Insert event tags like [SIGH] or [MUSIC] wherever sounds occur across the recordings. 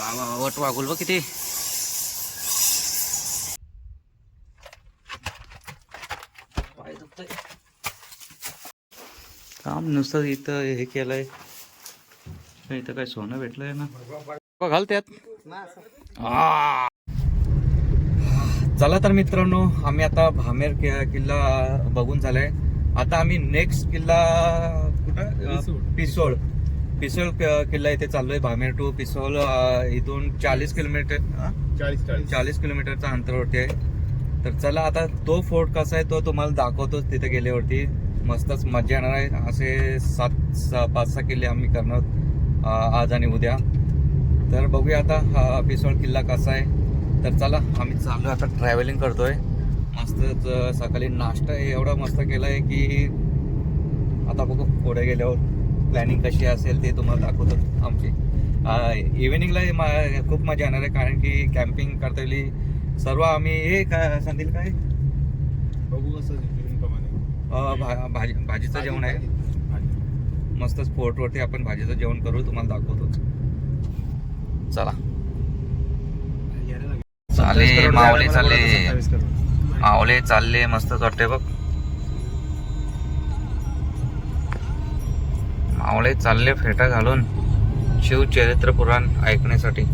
वट वागुल बघ किती. काम नुसतं इथं हे केलंय. इथं काय सोनं भेटलंय ना. घाल त्यात. आ. चला तर मित्रांनो आम्ही आता भामेर किल्ला बघून झालाय. आता आम्ही नेक्स्ट किल्ला कुठं? पिसोळ. पिसोळ क- किल्ला इथे चाललोय भामेर टू पिसोळ अं, इथून चाळीस किलोमीटर? चाळीस किलोमीटरचा अंतरावरती आहे तर चला आता तो फोर्ट कसा आहे तो तुम्हाला दाखवतोच तिथे गेल्यावरती. मस्तच मजा येणार आहे. असे सात पाच सहा किल्ले आम्ही करणार आज आणि उद्या. तर बघूया आता हा पिसोळ किल्ला कसा आहे. तर चला आम्ही चाललो आता ट्रॅव्हलिंग करतोय. मस्त सकाळी नाश्ता एवढा मस्त केलाय की आता बघू पुढे गेल्यावर. प्लॅनिंग कशी असेल ते तुम्हाला दाखवतो आमची. इव्हिनिंगला खूप मजा येणार आहे कारण की कॅम्पिंग करता येईल सर्व आम्ही. हे काय सांगतील काय? बघू कसं भाजी भाजीचं जेवण आहे. मस्त स्पोर्टवरती आपण भाजीचं जेवण करू तुम्हाला दाखवतो. चला. चाले मावले चालले मावले चालले. मस्त वाटते बघ. आवळे चालले फेटा घालून शिवचरित्र पुराण ऐकण्यासाठी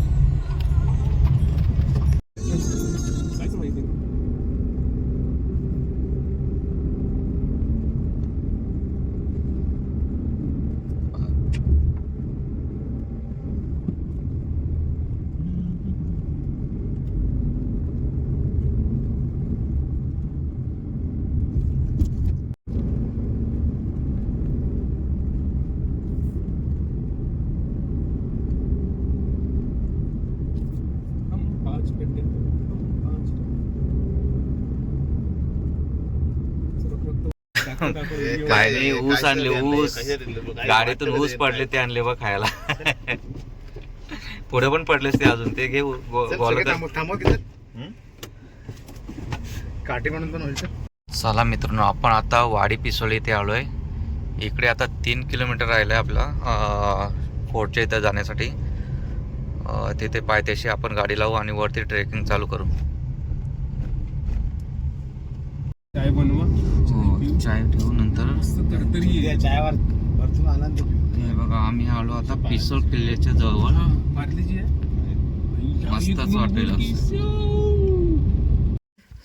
काहीच माहिती नाही. हम पाच पेटे पाच सर्व फक्त दाखव, दाखव, video. काय नाही ऊस आणले ऊस. गाडीतून ऊस पडले ते आणले बघ खायला. पुढे पण पडलेच ते अजून. ते घे गो- गोला तर. काटे म्हणून पण होईल चला मित्रांनो आपण आता वाडी पिसोळी इथे आलोय. इकडे आता तीन किलोमीटर राहिलंय आपला फोर्टच्या इथं जाण्यासाठी. अं, तिथे पायथ्याशी आपण गाडी लावू आणि वरती ट्रेकिंग चालू करू. चाय ठेवू नंतर चायवर भरपूर आनंद बघा आम्ही आलो आता पिसोळ किल्ल्याच्या जवळ. आहे? मस्तच वाटेल.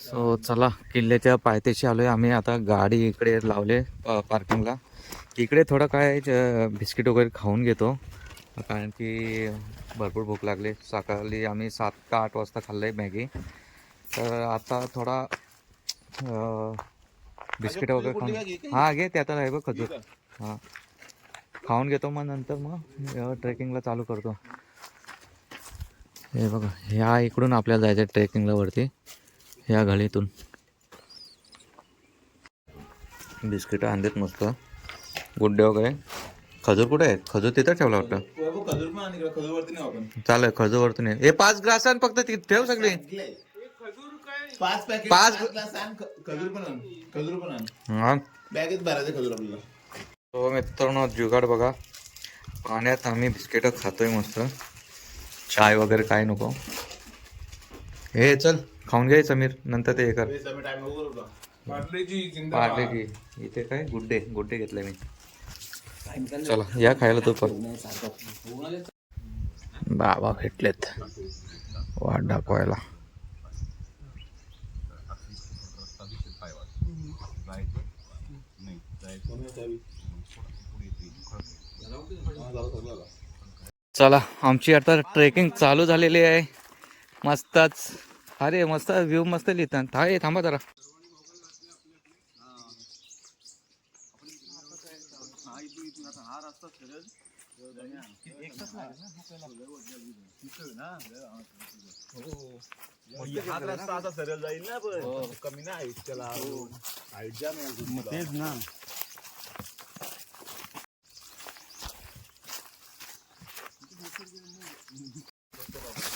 सो चला किल्ल्याच्या पायथ्याशी आलोय. आम्ही आता गाडी इकडे लावले पार्किंगला. इकडे थोडं काय बिस्किट वगैरे खाऊन घेतो. कारण की भरपूर भूक लागली. सकाळी आम्ही सात का आठ वाजता खाल्लंय मॅगी. तर आता थोडा बिस्किट वगैरे खाऊन हां घे त्यात आहे बघ खजूर. हां. खाऊन घेतो मग नंतर मग. ट्रेकिंगला चालू करतो. हे बघा ह्या इकडून आपल्याला जायचं ट्रेकिंगला वरती ह्या गळीतून बिस्किट आणलेत मस्त. गुड्डे वगैरे. खजूर कुठे आहेत? खजूर तिथं ठेवला वाटतं. चालेल खजूर वरती नाही हे पाच आण फक्त ठेव सगळे. पाच पॅकेट पाच- ख- खजूर पण आण खजूर पण आण. हा. बॅगेत भरायचे खजूर आपल्याला. तो मित्रांनो जुगाड बघा. पाण्यात आम्ही बिस्किट खातोय मस्त. चाय वगैरे काय नको. हे चल खाऊन घे समीर. नंतर ते हे कर. टाइम बघू पार्लेजी पार्ले की इथे काय? गुड्डे गुड्डे घेतले मी. चला या खायला तू पण. बाबा भेटलेत. वाट दाखवायला. चला आमची आता ट्रेकिंग चालू झालेली आहे. मस्तच अरे मस्त व्ह्यू मस्त लिहितात थांब थांबा जरा. हा. सरळ जाईल ना पण कमी जाम आहे तेच ना.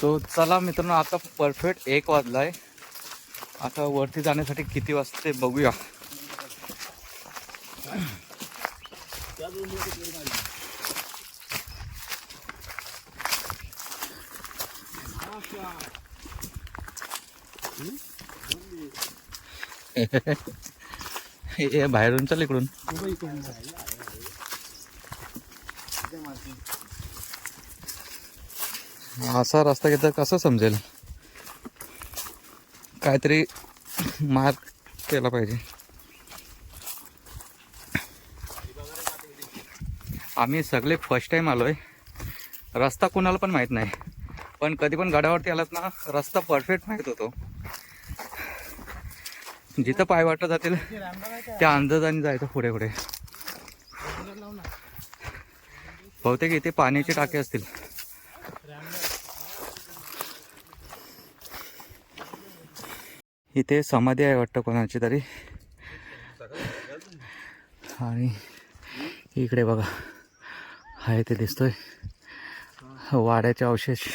सो चला मित्रांनो आता परफेक्ट एक वाजलाय. आता वरती जाण्यासाठी किती वाजते बघूया. [LAUGHS] हे बाहेरून चल इकडून. असा रस्ता घेता कसं समजेल? काहीतरी मार्क केला पाहिजे. आम्ही सगळे फर्स्ट टाईम आलो आहे रस्ता कोणाला पण माहीत नाही. पण कधी पण गडावरती आलात ना रस्ता परफेक्ट माहीत होतो. जिथं पाय वाटलं जातील त्या अंदाजाने जायचं पुढे पुढे. बहुतेक इथे पाण्याची टाके असतील. इथे समाधी आहे वाटतं कोणाची तरी. आणि इकडे बघा आहे ते दिसतोय. वाड्याचे अवशेष.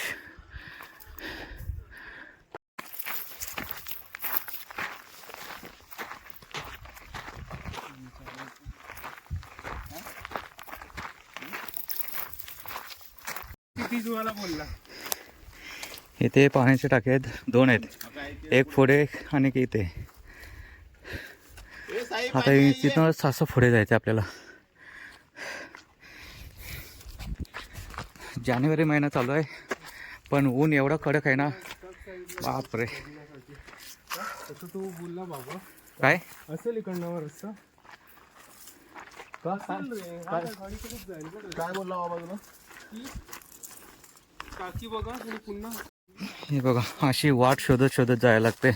इथे पाण्याचे टाके आहेत दोन आहेत. एक पुढे आणि एक इथे. आता तिथून असं पुढे जायचं आपल्याला. जानेवारी महिना चालू आहे पण ऊन एवढं कडक आहे ना. बापरे. तो बोलला बाबा काय? असेल इकडनं रस्ता काय? बोलला बाबा तुला? टाकी बघा पुन्हा हे बघा अशी वाट शोधत शोधत जायला लागते.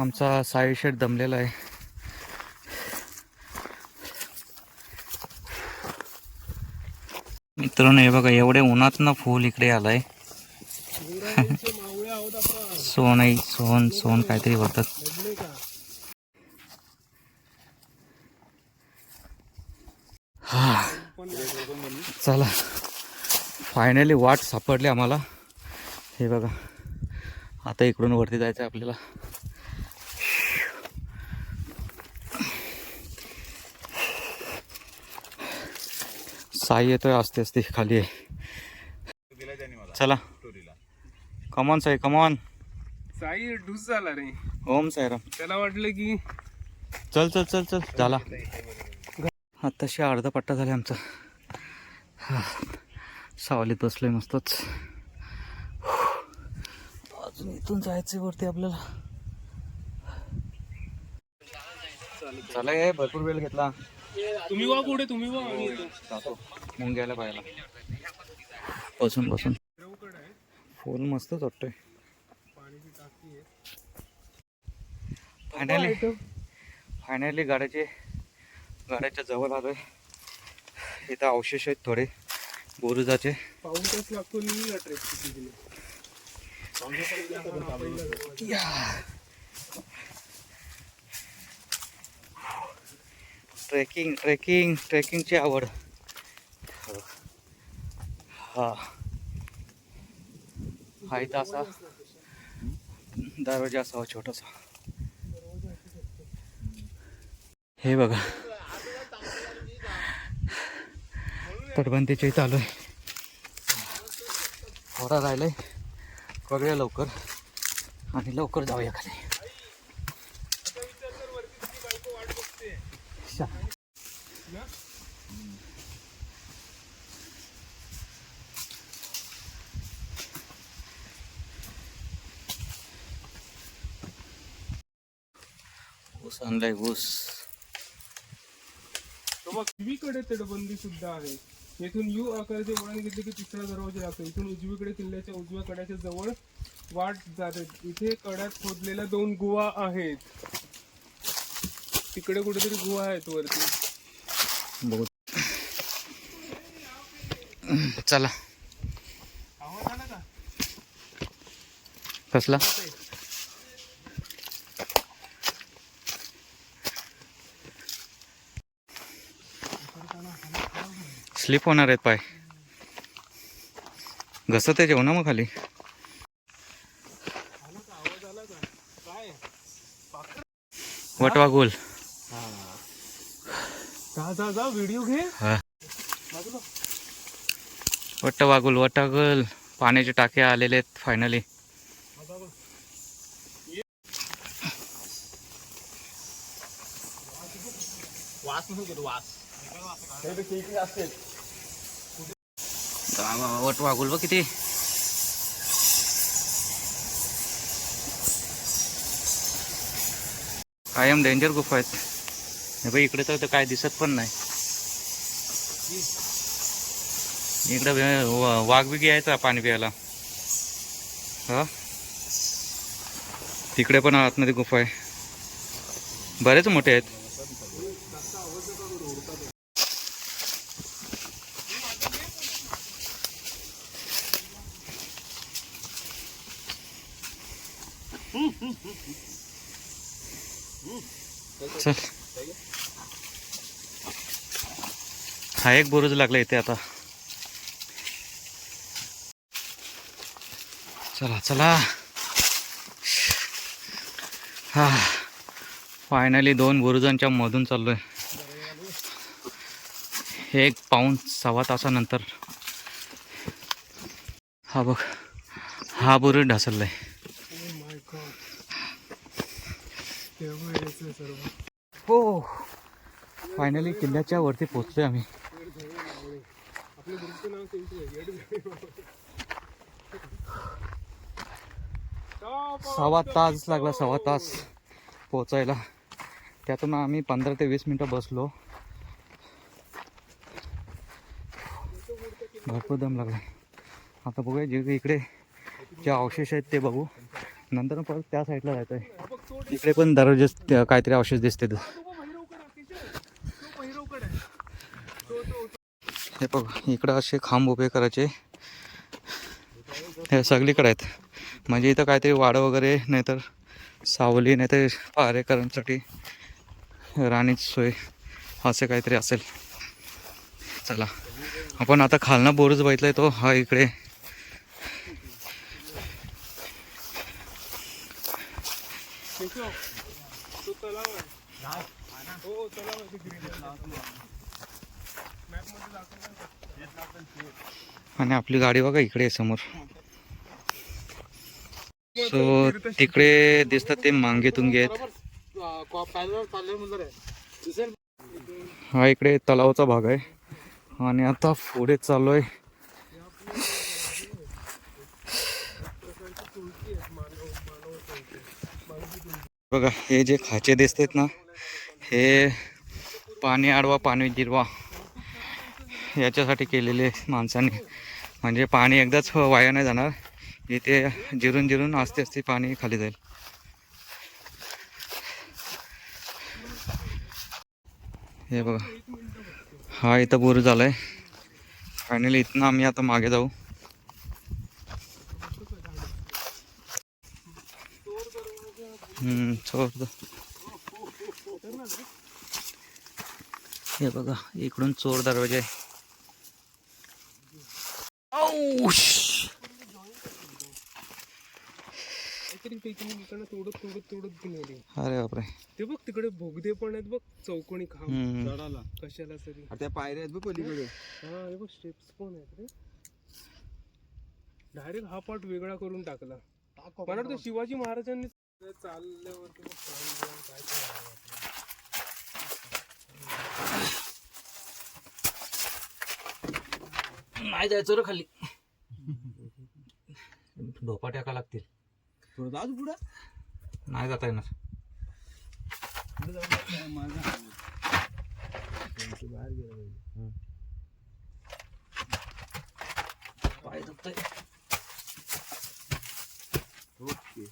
आमचा साई शेट दमलेला आहे. मित्रांनो हे बघा एवढे उन्हात ना फुल इकडे आलाय. [LAUGHS] सोन आहे सोन सोन काहीतरी बोलतात लढले का चला. फायनली वाट सापडली आम्हाला. हे बघा. आता इकडून वरती जायचं आहे आपल्याला. साई येतोय असते असते खाली आहे. चला. Come on Sai come on Sai ढूस झाला रे. ओम साईराम. त्याला वाटलं की चल चल चल चल. झाला. आत्ताशी अर्धा पट्टा झाला आमचा. सावलीत बसलोय मस्तच अजून इथून जायचंय वरती आपल्याला. चला हे भरपूर वेळ घेतला. तुम्ही वा पुढे तुम्ही वा. जातो. मुंग्याला पाहायला. बसून बसून. फुल मस्तच वाटतोय. फायनली फायनली गाड्याचे गाड्याच्या जवळ आलोय. इथं अवशेष आहेत थोडे. बोरुजाचे. ट्रेकिंग ट्रेकिंग ट्रेकिंगची आवड. हा. हा इथं असा दरवाजा असावा छोटासा. हे बघा. तटबंदीच्या चालू आहे थोडा राहिलाय. करूया लवकर. आणि लवकर जाऊया खाली. ऊस आणलाय ऊस. तो बघ उजवीकडे तटबंदी सुद्धा आहे? येथून यू आकाराचे वळण घेतले की तिसरा दरवाजा लागतो इथून उजवीकडे किल्ल्याच्या उजव्या कड्याच्या जवळ वाट जाते. इथे कड्यात खोदलेल्या दोन गुहा आहेत. तिकडे कुठेतरी गुहा आहेत वरती. बघू. चला. आवाज आला का? कसला? स्लिप होणार आहेत पाय. घसत आहे जेवणा मग खाली. वटवा गोल व्हिडिओ घे हा वट्ट वागुल वटागल पाण्याचे टाके आलेले आहेत फायनली वास नको करू वास. वट वागुल बघ किती. कायम डेंजर गुफा आहेत. हे बघ इकडे तर काय दिसत पण नाही. इकडे वा- वाघ बिघी यायचा पाणी प्यायला. हा? तिकडे पण आतमध्ये गुफा आहे. बरेच मोठे आहेत. हा एक बुरुज लागला इथे आता. चला चला. हा. फायनली दोन बुरुजांच्या मधून चाललोय. एक पाऊन सव्वा तासानंतर. हा बघ हा बुरुज ढासळलाय. आहे हो. हो. फायनली किल्ल्याच्या वरती पोचलोय आम्ही आपल्या ग्रुपचं नाव त्यांचं आहे, येड Top of सव्वा तास लागला सव्वा तास पोचायला त्यातून आम्ही पंधरा ते वीस मिनटं बसलो. भरपूर दम लागला. आता बघूया जे इकडे जे अवशेष आहेत ते बघू. नंतर परत त्या साईडला जायचं आहे इकडे पण दररोज काहीतरी अवशेष दिसते हे बघ इकडं असे खांब उभे करायचे. हे सगळीकडे आहेत. म्हणजे इथं काहीतरी वाडं वगैरे नाहीतर सावली नाही तर पारेकरांसाठी राणीची सोय असं काहीतरी असेल. चला. आपण आता खालना बोरच बघितलाय तो हा इकडे. आणि आपली गाडी बघा इकडे आहे समोर. सो तिकडे दिसतात ते मांगे तुंगे आहेत. हा इकडे तलावाचा भाग आहे. आणि आता पुढे चालू आहे बघा हे जे खाचे दिसतात ना हे पाणी आडवा पाणी जिरवा याच्यासाठी केलेले माणसांनी. म्हणजे पाणी एकदाच वाया नाही जाणार. इथे जिरून जिरून आस्ते आस्ते पाणी खाली जाईल. हे बघा. हा इथं बोर झालाय. फायनली इथनं आम्ही आता मागे जाऊ. चोर हे बघा इकडून चोर दरवाजा आहे. अरे बापरे. ते बघ तिकडे भोगदे पण आहेत बघ चौकोनी खांब. हम्म. कशाला तरी त्या पायऱ्या आहेत बघ पलीकडे. हा हे बघ स्टेप्स पण आहेत रे. डायरेक्ट हा पार्ट वेगळा करून टाकला. मला वाटतं शिवाजी महाराजांनी चालल्यावरती बिम काय काय आहे आपलं. नाही जायचं रे खाली. ढोपा टाका लागतील. थोडं जाऊ पुढं. नाही जाता येणार. पाय दुखतंय. ओके.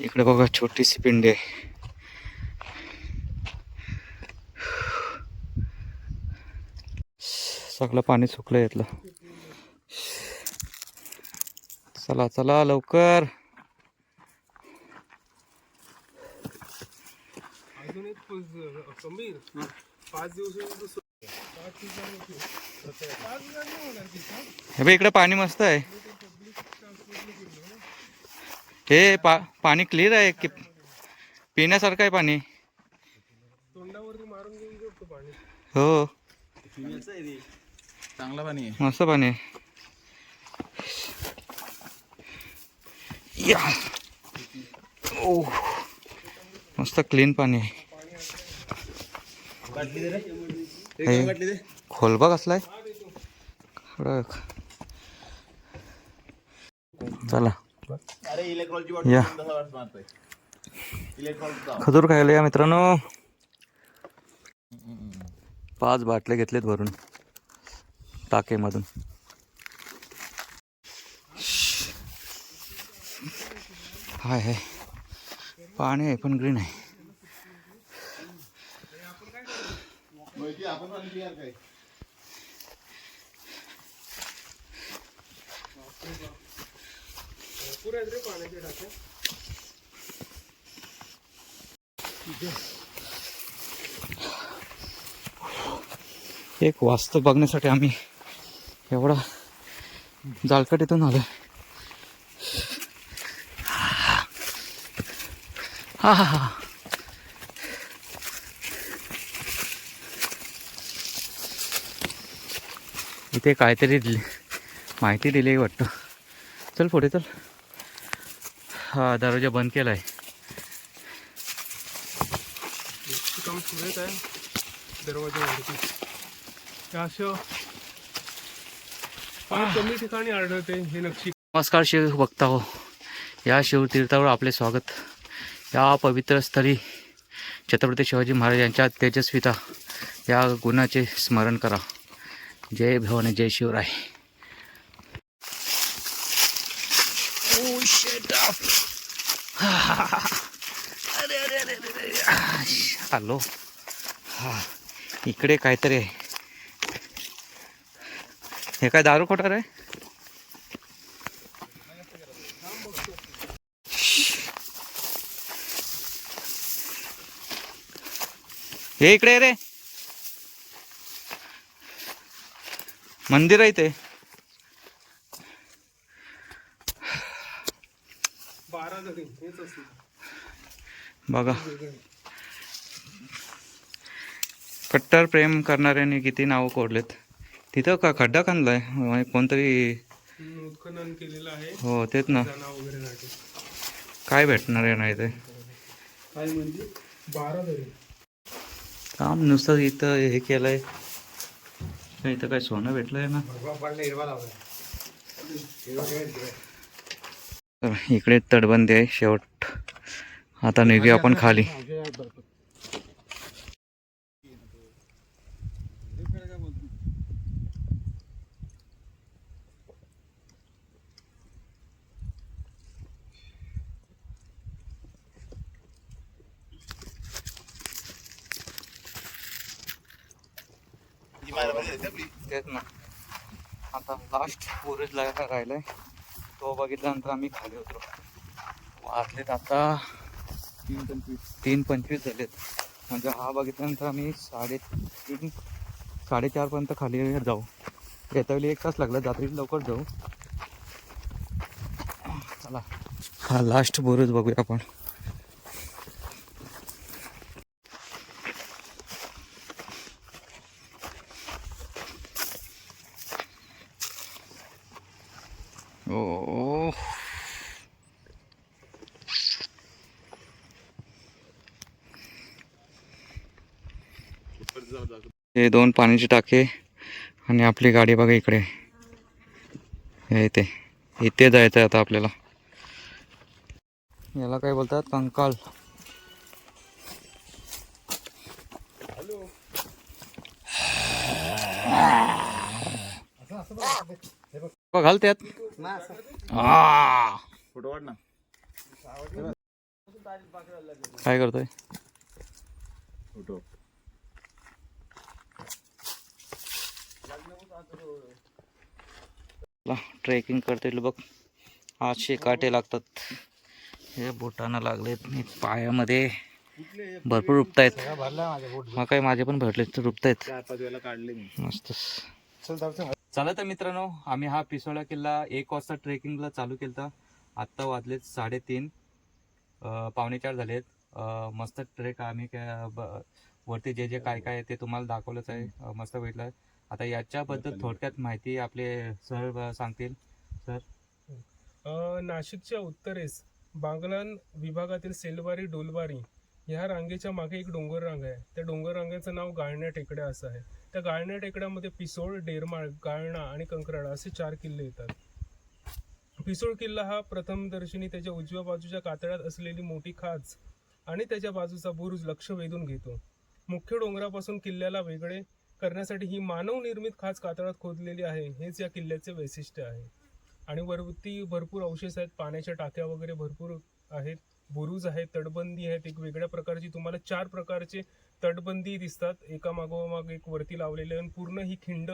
इकडे बघा छोटीशी पिंडी आहे. सगळं पाणी सुकलं यातलं चला चला लवकर. हे बघ इकडे पाणी मस्त आहे. हे पा पाणी क्लिअर आहे की पिण्यासारखं आहे पाणी? तोंडावरती मारून घेऊन घेतो पाणी. हो. चांगला पाणी आहे. मस्त पाणी आहे. या. ओ मस्त क्लीन पाणी आहे. खोलबा कसलाय खडक. चला. या. खजूर खायला या मित्रांनो. पाच बाटले घेतलेत भरून टाकेमधून. हाय हाय. पाणी आहे पण ग्रीन आहे. आपण भरपूर आहेत रे पाण्याचे एक वास्तव बघण्यासाठी आम्ही एवढा जालकट इथून आलो हा हा हा. इथे काहीतरी दिले माहिती दिली वाटतं. चल पुढे चल. हा दरवाजा बंद केला आहे. काम सुरेच आहे असं कमी ठिकाणी आढळते हे नक्षी. नमस्कार शिव भक्त हो. या शिवतीर्थावर आपले स्वागत. या पवित्र स्थळी छत्रपती शिवाजी महाराज यांच्या तेजस्विता या गुणाचे स्मरण करा. जय भवानी जय शिवराय. Oh. अरे अरे अरे अरे आलो. हा इकडे काहीतरी आहे. हे काय दारू खोटार आहे हे इकडे रे. मंदिर आहे ते बारा जणी हेच असतील बघा. कट्टर प्रेम करणाऱ्यांनी किती नावं कोरलेत. तिथं का खड्डा खांदलाय? म्हणजे कोणतरी उत्खनन केलेलं आहे. हो तेच ना. काय भेटणार आहे नाही ते? काय म्हणजे? बारा काम नुसतं इथं हे केलंय. इथं काय सोनं भेटलंय ना? तर इकडे तटबंदी आहे शेवट. आता निघूया आपण खाली. तेच ना. आता लास्ट पोरेज लागायला राहिलाय. तो बघितल्यानंतर आम्ही खाली उतरू. वाजलेत आता तीन पंचवीस. तीन पंचवीस झालेत. म्हणजे हा बघितल्यानंतर आम्ही साडेतीन साडेचारपर्यंत खाली जाऊ. येत्या वेळी एक तास लागला रात्री लवकर जाऊ. चला. हा लास्ट बोरच बघूया आपण ओ हे दोन पाण्याचे टाके आणि आपली गाडी बघा इकडे. हे इथे. इथे जायचं आहे आता आपल्याला. याला काय बोलतात? कंकाल. घाल त्यात काय करतोय? ट्रेकिंग करते बघ. आठशे काटे लागतात. हे बोटांना लागलेत. मी पायामध्ये भरपूर रुपतायत. मग काय माझे पण भरले तर रुपतायत. वेळेला काढले मस्त. चला तर मित्रांनो आम्ही हा पिसोळा किल्ला एक वाजता ट्रेकिंगला चालू केलता. आत्ता वाजलेत साडेतीन. पावणेचार पावणे चार झालेत. मस्त ट्रेक आम्ही काय वरती जे जे काय काय आहे ते तुम्हाला दाखवलंच आहे. मस्त भेटलं. आता याच्याबद्दल थोडक्यात माहिती आपले सर ब- सांगतील. सर? अ, नाशिकच्या उत्तरेस बागलान विभागातील सेलवारी डोलवारी ह्या रांगेच्या मागे एक डोंगर रांग आहे. त्या डोंगर रांगेचं नाव गाळण्या टेकड्या असं आहे. त्या गाळण्या टेकड्यामध्ये पिसोळ डेरमाळ गाळणा आणि कंकराळा असे चार किल्ले येतात. पिसोळ किल्ला हा प्रथमदर्शनी त्याच्या उजव्या बाजूच्या कातळात असलेली मोठी खाच आणि त्याच्या बाजूचा बुरुज लक्ष वेधून घेतो. मुख्य डोंगरापासून किल्ल्याला वेगळे करण्यासाठी ही मानव निर्मित खाच कातळात खोदलेली आहे. हेच या किल्ल्याचे वैशिष्ट्य आहे. आणि वरती भरपूर अवशेष आहेत. पाण्याच्या टाक्या वगैरे भरपूर आहेत. बुरुज आहेत. तटबंदी आहेत. एक वेगळ्या प्रकारची तुम्हाला चार प्रकारचे तटबंदी दिसतात. एका मागोमाग एक वरती लावलेले आणि पूर्ण ही खिंड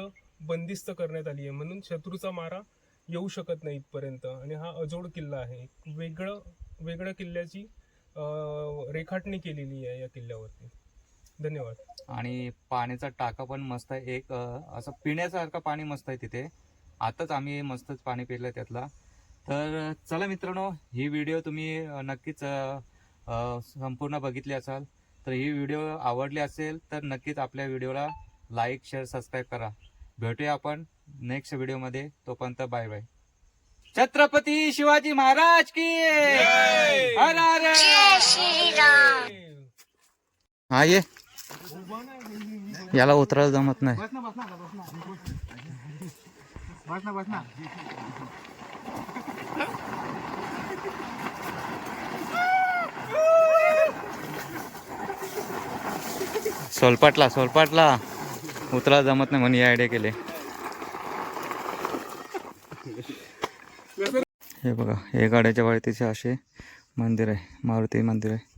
बंदिस्त करण्यात आली आहे. म्हणून शत्रूचा मारा येऊ शकत नाही इथपर्यंत. आणि हा अजोड किल्ला आहे. वेगळं वेगळ्या किल्ल्याची रेखाटणी केलेली आहे या किल्ल्यावरती. धन्यवाद. आणि पाण्याचा टाका पण मस्त आहे. एक असं पिण्यासारखं पाणी मस्त आहे तिथे. आताच आम्ही मस्तच पाणी पिलं त्यातला. तर चला मित्रांनो ही व्हिडिओ तुम्ही नक्कीच संपूर्ण बघितली असाल. तर ही व्हिडिओ आवडली असेल तर नक्कीच आपल्या व्हिडिओला लाईक शेअर सबस्क्राईब करा. भेटूया आपण नेक्स्ट व्हिडिओमध्ये तोपर्यंत बाय बाय छत्रपती शिवाजी महाराज की हर हर! हा ये. याला उतरायला जमत नाही. सोलपाटला सोलपाटला. उतरायला जमत नाही म्हणून आयडिया केले. हे बघा हे गाड्याच्या वाळतीचे असे मंदिर आहे मारुती मंदिर आहे.